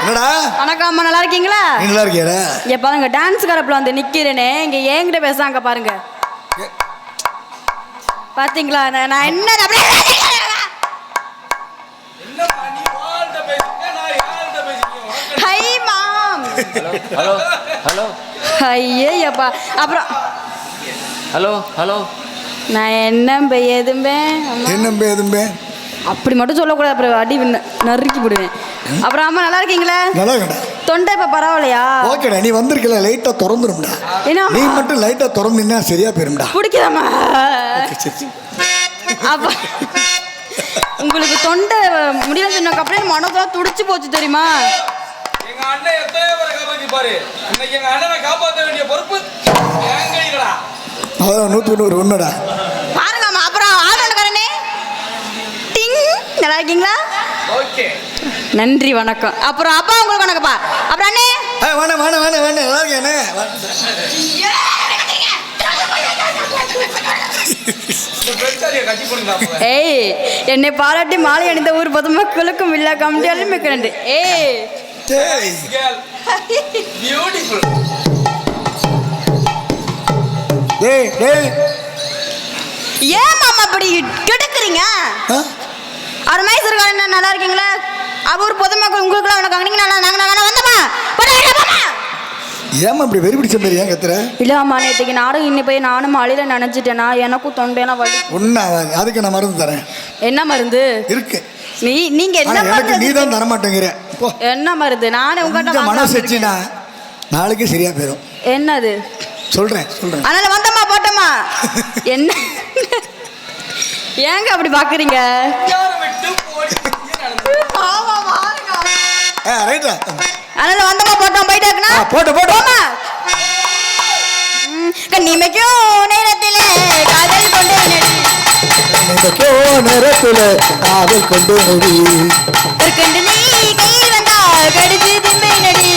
என்னடா? வணக்கம் அம்மா நல்லா இருக்கீங்களா? நீ நல்லா இருக்கியாடா? இங்க பாருங்க டான்ஸ் கரப்புல வந்து நிக்கிறேனே. இங்க என்கிட்ட பேசாங்க பாருங்க. பாத்தீங்களா? நான் நான் என்ன hi mom hello hello Ayyappa அப்புறம் ஹலோ ஹலோ நான் என்ன எதுமே என்னம்பே எதும்பே அப்படி மட்டும் சொல்லக்கூடாது. அப்புறம் அடி நறுக்கி விடுவேன் அப்புறம் அம்மா நல்லா இருக்கீங்களா? நல்லா இருக்கடா தொண்டை இப்ப பரவாயில்லையா? ஓகேடா நீ வந்திருக்கல லைட்டா திறந்துரும்டா. என்ன? நீ மட்டும் லைட்டா திறந்தீங்கன்னா சரியா போயிரும்டா. சரி. அப்ப உங்களுக்கு தொண்டை முடியலன்னு சொன்னதுக்கு அப்புறம் மனதெல்லாம் துடிச்சு போச்சு தெரியுமா? எங்க அண்ணன் எத்தனையோ பேரை காப்பாத்தி பாரு. இன்னைக்கு எங்க அண்ணனை காப்பாத்த வேண்டிய பொறுப்பு என் கையிலடா. அதான் நூற்றி தொண்ணூறு ஒன்றுடா நல்லா இருக்கீங்களா ஓகே. நன்றி வணக்கம். அப்புறம் அப்பா உங்களுக்கு வணக்கம்ப்பா. அப்புறம் அண்ணே. வேணாம் வேணாம் வேணாம் வேணாம் நல்லா இருக்கேனே இந்த பெருச்சாலியை கட்டி பண்ணுங்க ஏய் என்னை பாராட்டி மாலை அணிந்த ஊர் பொதுமக்களுக்கும் இல்லா கமிட்டியாலும் மிக்க நன்றி ஏய். டேய். ஏன் மாமா இப்படி கெடுக்குறீங்க? மைசூர்காரன் என்ன நல்லா இருக்கீங்களா? அவர் பொதுமக்கள் உங்களுக்குலாம் வணக்கம் நீங்க நல்லா நாங்க நாங்க வந்தமா? போடா வெளில போமா? ஏம்மா இப்படி வெறி பிடிச்ச மாதிரி ஏன் கத்துற? இல்லம்மா நேற்றுக்கு நாடகம் இன்னி போய் நானும் மழையில நினைச்சிட்டேனா எனக்கும் தொண்டையெல்லாம் வலி. ஆகாது அதுக்கு நான் மருந்து தரேன். என்ன மருந்து? இருக்கு. நீ நீங்க என்ன எனக்கு மருந்து நீ தான் தர மாட்டேங்கிற என்ன மருந்து? நானே உங்ககிட்ட மனசு. வச்சுனா நாளைக்கு சரியா போயிடும் என்னது? சொல்றேன் சொல்றேன். அதனால வந்தம்மா போட்டம்மா என்ன? ஏங்க அப்படி பாக்குறீங்க யாரும் விட்டு போடி நடந்து ஆமா பாருங்க ஆ ரைட்டா அதனால வந்தம்மா போட்டோம் போயிட்டு இருக்குனா ஆ, போட்டு, போட்டு. போமா ம், கண்ணிமைக்கும் நேரத்திலே காதல் கொண்டு நினைக்கோ நேரத்துல காதல் கொண்டு நடி கண்டு நீ கையில் வந்தா கடிச்சு திம்பை நடி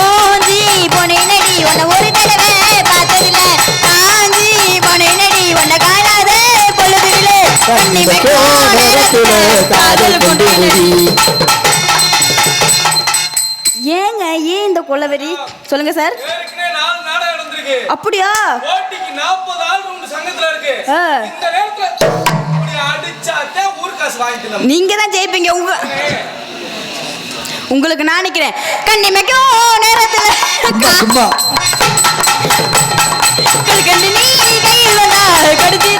ஓஞ்சி போனே நடி உன்னை ஒரு தடவை பார்த்ததில்ல. காஞ்சி போனே நடி உன்னை காணாத பொழுதுல. நேரத்துல காதல் கொண்டு நடி ஏன் இந்த கொலவெறி சொல்லுங்க சார். அப்படியா? நீங்க தான் ஜெயிப்பீங்க. உங்க உங்களுக்கு நான் நிக்கிறேன். கண்ணிமைக்கும் நேரத்துல. சும்மா. கண்டு நீ கையில் வந்தா கடிச்சு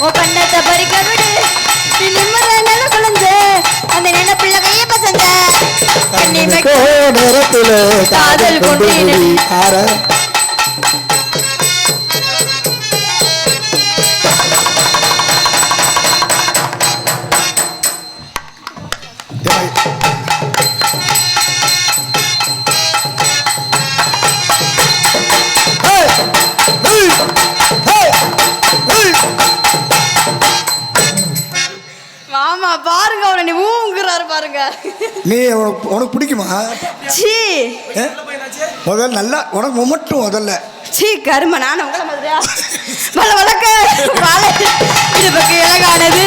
ஓ கண்ணத்தை பறிக்க விடு நீ நிம்மத நல்ல குழந்த அந்த நினைப்புள்ள கைய பசந்த நினைக்கோ நேரத்துல காதல் கொண்டு ஆற பாருங்க அவரை நீ ஊங்குறாரு பாருங்க. நீ உனக்கு உனக்கு பிடிக்குமா? சீ? முதல்ல நல்லா உனக்கு மட்டும் முதல்ல. சீ கரும நான் உங்கள மாதிரியா? வள வளக்க வாழை. இது பக்கம் இலகானது.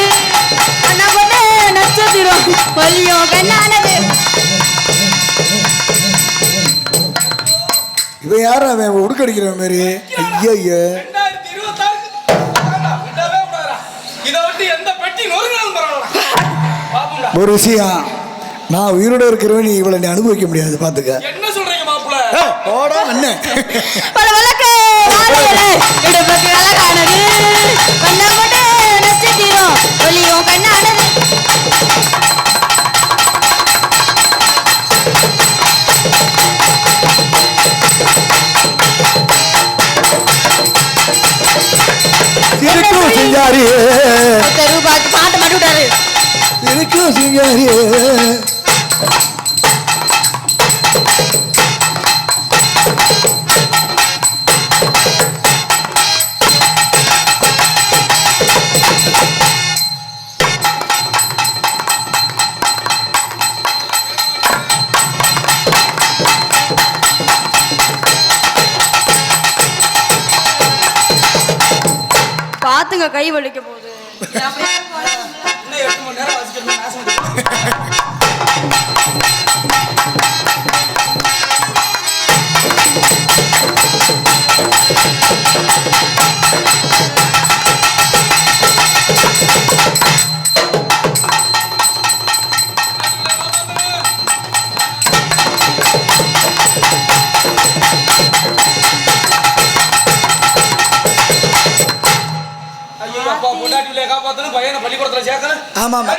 அண்ணா பண்ண நட்சத்திரம். வலியும் கண்ணானது இவன் யாரும் அவன் உடுக்கடிக்கிற மாதிரி. ஐயோ ஐயோ இதை விட்டு எந்த பெட்டி பாப்போம்டா ஒரு விஷயம் நான் உயிரோட இருக்கிறவன் நீ இவளை நீ அனுபவிக்க முடியாது பாத்துக்க. என்ன சொல்றீங்க மாப்பிள்ள? போடா அண்ணன் பாட்டு பாட்டு பாத்துங்க கை வலிக்க போகுது நேரம் வச்சுக்கணும். பள்ளிக்கூடத்துல சேர்க்கணும் ஆமா ஆமா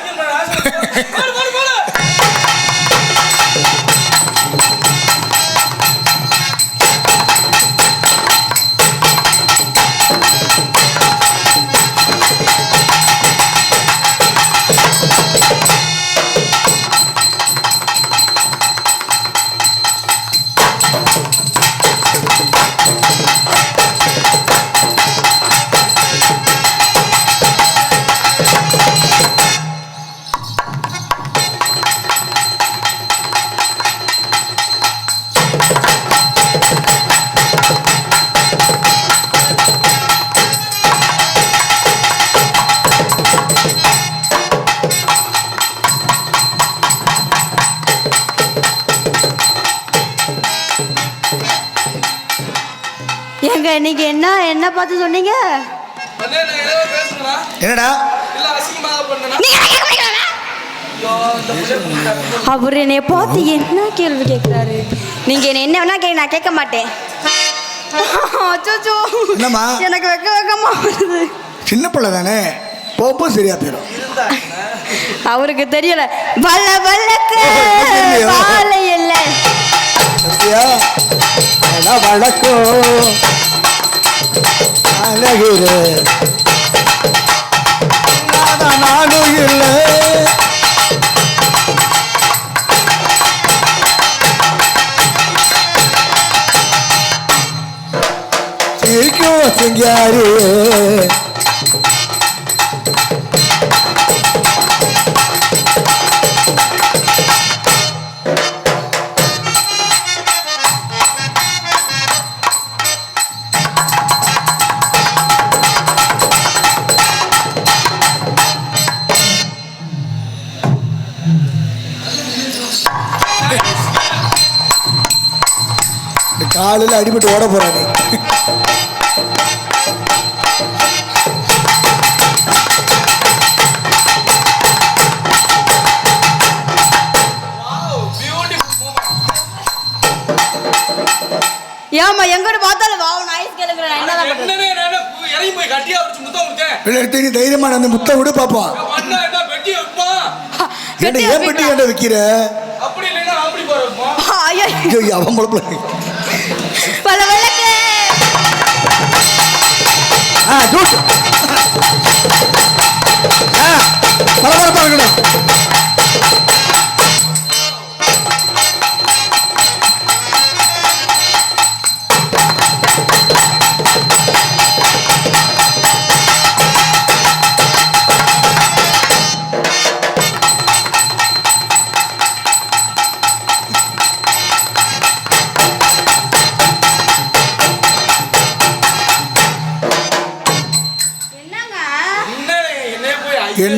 ஐயோ, இந்த புள்ள புள்ள. அவர் என்னை பார்த்து என்ன கேள்வி கேட்கிறாரு நீங்க என்ன என்ன வேணா கேட்க நான் கேட்க மாட்டேன்? எனக்கு வெக்க வெக்கமா வருது. சின்ன பிள்ளை தானே? போப்போ சரியா போயிடும் அவருக்கு தெரியல. வல்ல வல்லக்கு? வாழை இல்லை வழக்கம் அழகுரு நானும் இல்லை. சிரிக்கும் காலையில் அடிபட்டு ஓட போறானே. ஏமா எங்கிட்ட பார்த்தாலும் வா நாய்ஸ் கேளுங்கிற நான் என்னதான் பண்றது? இறங்கி போய் கட்டியா வச்சு முத்தம் நீ தைரியமா விடு அண்ணா என்ன பெட்டி ஏன் பெட்டி ஏன்டா வைக்கிற? அப்படி இல்லைன்னா அப்படி போற வைப்பான். ஐயோ. ஐயோ அவன் ஜூஸ். பரபரப்பா இருக்கணும்.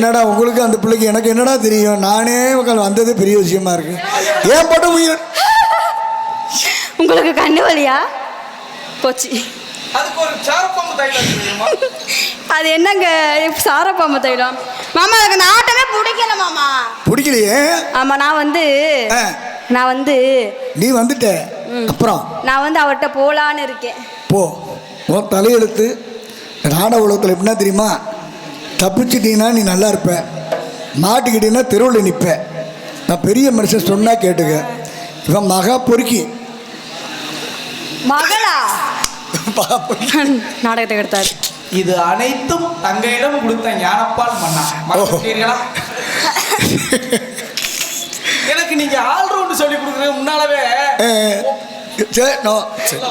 என்னடா உங்களுக்கு அந்த பிள்ளைக்கு எனக்கு என்னடா தெரியும்? நானே உட்காந்து வந்தது பெரிய விஷயமா இருக்கு. ஏன் போட்ட உயிர்? உங்களுக்கு கண்ணு வலியா? போச்சு. அது என்னங்க? சாரப்பாம்பு தைலம். மாமா எனக்கு இந்த ஆட்டமே பிடிக்கல மாமா. பிடிக்கலையே? ஆமா நான் வந்து நான் வந்து நீ வந்துட்ட. அப்புறம்? நான் வந்து அவர்கிட்ட போலான்னு இருக்கேன். போ. உன் தலையெழுத்து நாடக உலகத்தில் எப்படின்னா தெரியுமா? தப்பிச்சிட்டீங்கன்னா நீ நல்லா இருப்ப. மாட்டிக்கிட்டீங்கன்னா தெருவில் நிற்ப நான் பெரிய மனுஷன் சொன்னால் கேட்டுக்க. இவன் மகா பொறுக்கி. மகளா. நாடகத்தை எடுத்தாரு. இது அனைத்தும் தங்கையிடம் கொடுத்த ஞானப்பால் மன்னா. எனக்கு நீங்க ஆல்ரவுண்ட் சொல்லி கொடுக்குறது முன்னாலவே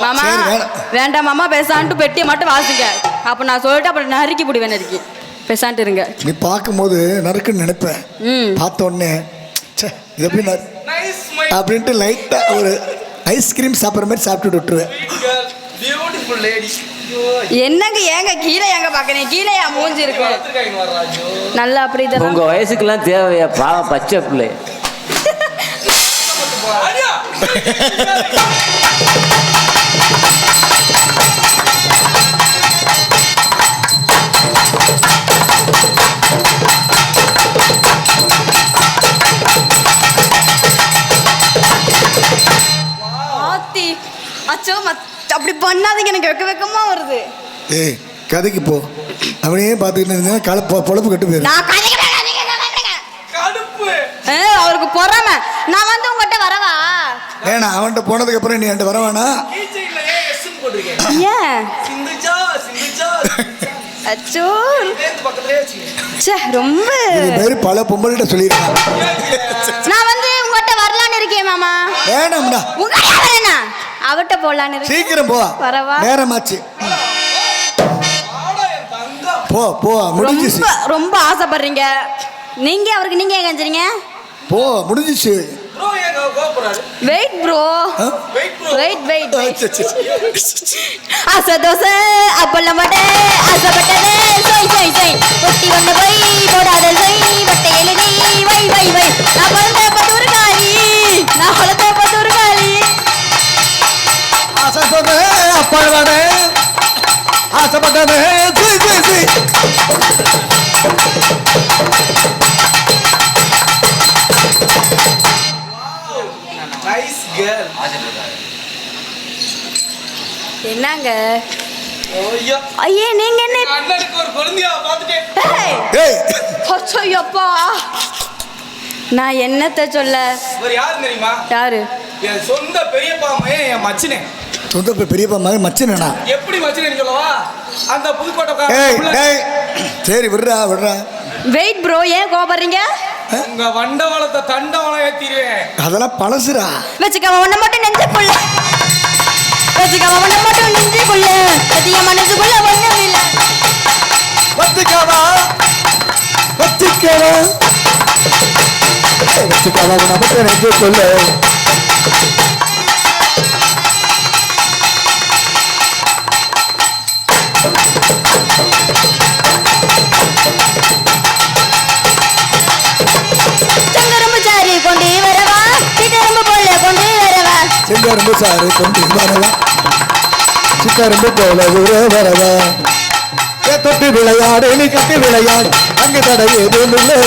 மாமா. வேண்டாம் மாமா பேசான்ட்டு பெட்டியை மட்டும் வாசிங்க. அப்போ நான் சொல்லிட்டு அப்புறம் நறுக்கி பிடிவேன் நறுக்கி. பேசான்ட்டு இருங்க. நீ பார்க்கும்போது நறுக்குன்னு நினைப்பேன். ம். பார்த்த உடனே ச்சே இது எப்படி அப்படின்ட்டு லைட்டாக ஒரு ஐஸ்கிரீம் சாப்பிட்ற மாதிரி சாப்பிட்டு விட்டுருவேன். என்னங்க ஏங்க கீழே எங்க பாக்குறீங்க கீழே என் மூஞ்சி இருக்கு. நல்லா அப்படி இதெல்லாம் உங்க வயசுக்கெல்லாம் தேவையா? பாவம் பச்சை பிள்ளை. அப்படி பண்ணாதீங்க எனக்கு வெக்க வெக்கமா வருது. ஏய் கதைக்கு போ. அவனையே பார்த்துக்கிட்டு இருந்தா கல பொழப்பு கட்டு போயிடும் நான். கடுப்பு. ஆ, அவருக்கு பொறாம. நான் வந்து உங்ககிட்ட வரவா? ஏன்னா அவன்கிட்ட போனதுக்கு அப்புறம் நீ என்கிட்ட வரவானா? ஏன் ஏன்? சிந்துச்சா சிந்துச்சா அச்சோ. ச்சே ரொம்ப. மாதிரி பல பொம்பளைகிட்ட சொல்லியிருக்கான். நான் வந்து உங்ககிட்ட வரலான்னு இருக்கேன் மாமா. வேணாம்டா. உங்ககிட்ட வரேனா அவட்ட போலான்னு இருக்கேன் சீக்கிரம் போ. வரவா? நேரமாச்சு. போ போ முடிஞ்சிச்சு. ரொம்ப ரொம்ப ஆசைப்படுறீங்க. நீங்க அவருக்கு நீங்க ஏன் கஞ்சுறீங்க போ முடிஞ்சிச்சு. ப்ரோ ஏங்க கோபுறாரு wait bro? Wait bro wait. ஆசை தோசை அப்பளம் வடை ஆசைப்பட்டதே. சொய் சொய் சொய் ஒட்டி ஒன்று போய் போடாத சொய் வட்டை எழுதி வை வை வை. நான் பிறந்த பத்தூர் காளி நான் வளர்த்த ஆசைப்பட்டே அப்பழவனே ஆசைப்பட்டதே. சீ, சீ, சீ. என்னங்க? ஐயோ. ஐயே நீங்க என்ன? அண்ணனுக்கு ஒரு குழந்தையா பார்த்துட்டேன் ஏய், ஏய். அச்சோ, அப்பா நான் என்னத்த சொல்ல? இவர் யாரு தெரியுமா? யாரு? என் சொந்த பெரியப்பா என் மச்சினே. சொந்த பெ- பெரியப்பா மகன் மச்சனா எப்படி மச்சினேன்னு சொல்லவா? அந்த ஏய் புதுக்கோட்டை ஏய் சரி விடுறா விடுறா. வெயிட் ப்ரோ ஏன் கோபப்படுறீங்க உங்க வண்டவளத்தை தண்டவளம் ஏத்திடுவேன். அதெல்லாம் பழசுடா. வச்சுக்கவன் ஒண்ணு மட்டும் நெஞ்சுக்குள்ள வச்சுக்கவன் ஒண்ணு மட்டும் நெஞ்சுக்குள்ள சத்திய மனசுக்குள்ள ஒண்ணும் இல்ல. வச்சுக்காவா வச்சுக்காவா வச்சுக்காவா நமக்கு நெஞ்சு சொல்லு செங்கரும்பு சாறு கொண்டு வரவா சிக்கரும்பு போல ஊரே வரவா? தொட்டு விளையாடு நீ கட்டி விளையாடு அங்கு தடை எதுவும் இல்லை.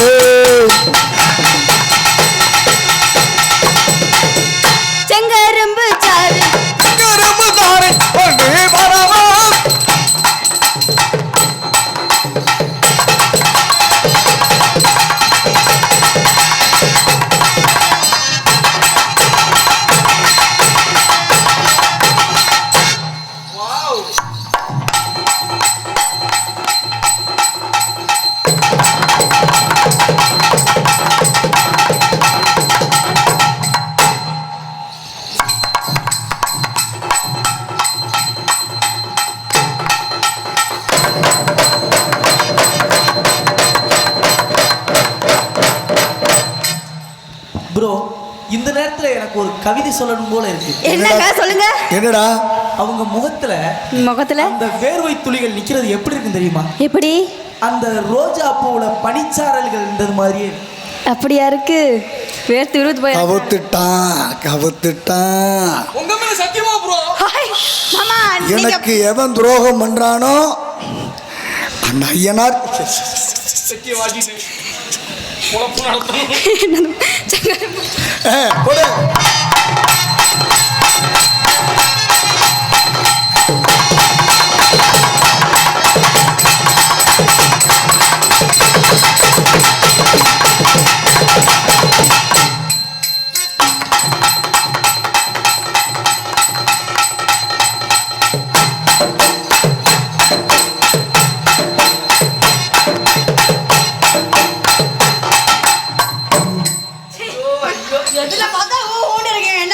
இந்த நேரத்துல எனக்கு ஒரு கவிதை சொல்லணும் போல இருக்கு. என்னங்க சொல்லுங்க. என்னடா? அவங்க முகத்துல முகத்துல? அந்த வேர்வை துளிகள் நிக்கிறது எப்படி இருக்குன்னு தெரியுமா? எப்படி? அந்த ரோஜா பூவுல பனிச்சாரல்கள் இருந்தது மாதிரியே இருக்கு. அப்படியா இருக்கு? வேர்த்து விருது போய் கவுத்துட்டான் கவுத்துட்டான். உங்க மேல சத்தியமா ப்ரோ மாமா எனக்கு எவன் துரோகம் பண்றானோ அந்த ஐயனார் குழப்பு நடத்தணும் ஏ,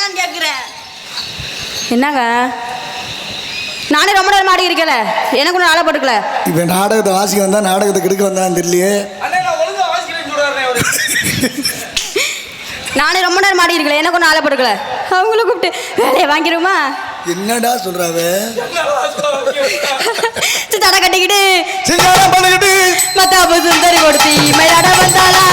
என்னன்னு கேட்குறேன் என்னங்க? நானே ரொம்ப நேரம் ஆடி இருக்கல எனக்கு ஒன்றும் ஆளை போட்டுக்கல. நாடகத்தை வாசிக்க வந்தா நாடகத்தை கெடுக்க வந்தான்னு தெரியலையே. நானே ரொம்ப நேரம் ஆடி இருக்கல எனக்கு ஒன்றும் ஆளை போட்டுக்கல. அவங்கள கூப்பிட்டு வேலையை வாங்கிடுமா என்னடா சொல்றாவ? தடை கட்டிக்கிட்டு சிங்காரம் பண்ணிக்கிட்டு. மத்தாப்பு சுந்தரி கொடுத்தி மயிலாட வந்தாளா?